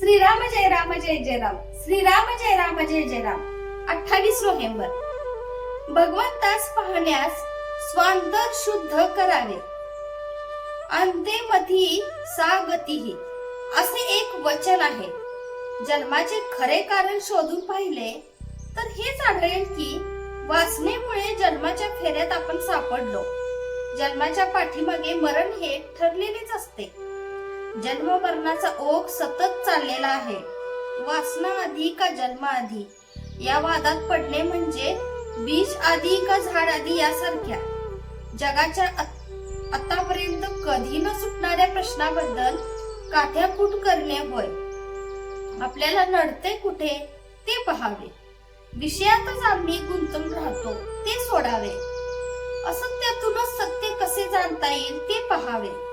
श्रीराम जय राम जय जय राम श्रीराम जय राम जय जय राम अठ्ठावीस नोव्हेंबर. भगवंतास पाहण्यास स्वांतर शुद्ध करावे. अंतेमधी सागतीही असे एक वचन आहे. जन्माचे खरे कारण शोधून पाहिले तर हेच आढळेल की वासनेमुळे जन्माच्या फेऱ्यात आपण सापडलो. जन्माच्या पाठीमागे मरण हे ठरलेलेच असते. जन्म मरणाचा ओघ सतत चाललेला आहे. वासना आधी का जन्म आधी? या वादात पडणे म्हणजे बीज आधी का झाड आधी यासारख्या. जगाच्या आत- आतापर्यंत कधी न सुटणाऱ्या प्रश्नाबद्दल काठ्याकूट करणे होय. आपल्याला नडते कुठे ते पहावे. विषयातच आम्ही गुंतून राहतो ते सोडावे. असत्यातूनच सत्य कसे जाणता येईल ते पहावे.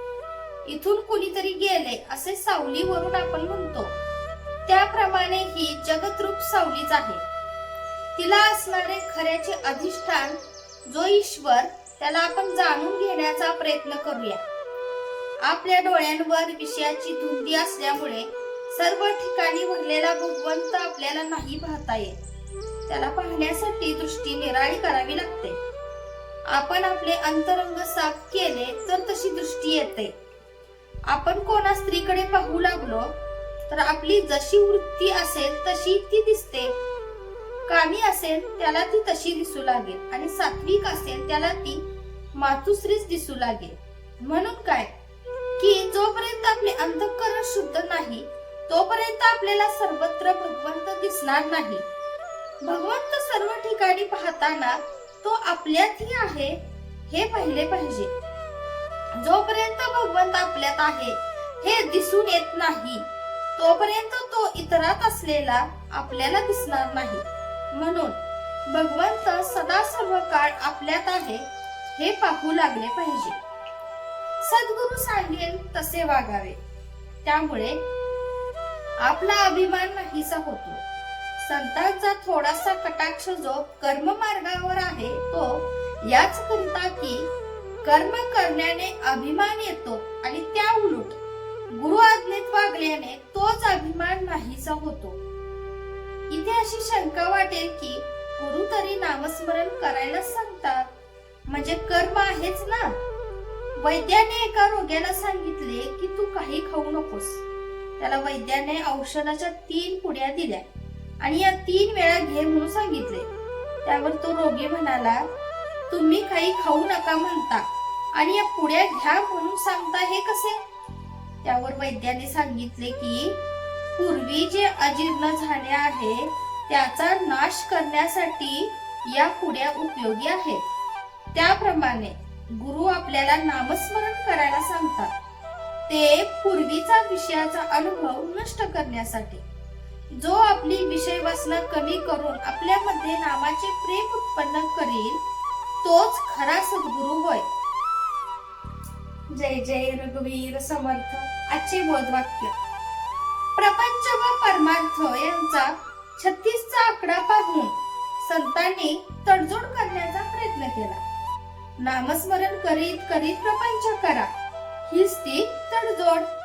इथून कुणीतरी गेले असे सावलीवरून आपण म्हणतो. त्याप्रमाणे ही जगतरूप सावलीच आहे. तिला असणारे खऱ्याचे अधिष्ठान जो ईश्वर त्याला आपण जाणून घेण्याचा प्रयत्न करूया. आपल्या डोळ्यांवर विषयाची धुंदी असल्यामुळे सर्व ठिकाणी भरलेला भगवंत आपल्याला नाही पाहता येत. त्याला पाहण्यासाठी दृष्टी निराळी करावी लागते. आपण आपले अंतरंग साफ केले तर तशी दृष्टी येते. आपण कोणा स्त्रीकडे पाहू लागलो तर आपली जशी वृत्ती असेल तशी ती दिसते. कामी असेल त्याला ती तशी दिसू लागेल. आणि सात्विक असेल त्याला ती मातुश्रीच दिसू लागेल. म्हणून काय? की जोपर्यंत आपले अंतःकरण शुद्ध नाही तोपर्यंत आपल्याला सर्वत्र भगवंत दिसणार नाही. भगवंत सर्व ठिकाणी पाहताना तो आपल्यातही आहे हे पाहिले पाहिजे. जोपर्यंत भगवंत आपल्यात आहे हे दिसून येत नाही तोपर्यंत तो इतरात असलेला आपल्याला दिसणार नाही. म्हणून भगवंत सदा सर्व काळ आपल्यात आहे हे पाहू लागले पाहिजे. सद्गुरु सांगेल तसे वागावे. त्यामुळे आपला अभिमान नाहीसा होतो. संतांचा थोडासा कटाक्ष जो कर्म मार्गावर आहे तो याच करता की कर्म करण्याने अभिमान येतो आणि त्या उलट गुरु आज्ञेत वागल्याने तोच अभिमान नाहीसा होतो. इथे अशी शंका वाटेल की गुरु तरी नामस्मरण करायला सांगतात. म्हणजे कर्म आहेच ना? वैद्याने एका रोग्याला सांगितले की तू काही खाऊ नकोस. त्याला वैद्याने औषधाच्या तीन पुड्या दिल्या आणि या तीन वेळा घे म्हणून सांगितले. त्यावर तो रोगी म्हणाला तुम्ही काही खाऊ नका म्हणता. आणि या पुड्या घ्या म्हणून सांगता हे कसे? त्यावर वैद्याने सांगितले की पूर्वी जे अजीर्ण झाले आहे त्याचा नाश करण्यासाठी या पुड्या उपयोगी आहेत. त्याप्रमाणे गुरु आपल्याला नामस्मरण करायला सांगतात. ते पूर्वीचा विषयाचा अनुभव नष्ट करण्यासाठी. जो आपली विषय वासना कमी करून आपल्यामध्ये नामाचे प्रेम उत्पन्न करील तोच खरा सद्गुरु होय. जय जय रघुवीर समर्थ आजचे बोधवाक्य. प्रपंच व परमार्थ यांचा छत्तीसचा आकडा पाहून संतांनी तडजोड करण्याचा प्रयत्न केला. नामस्मरण करीत करीत प्रपंच करा. हीच ती तडजोड.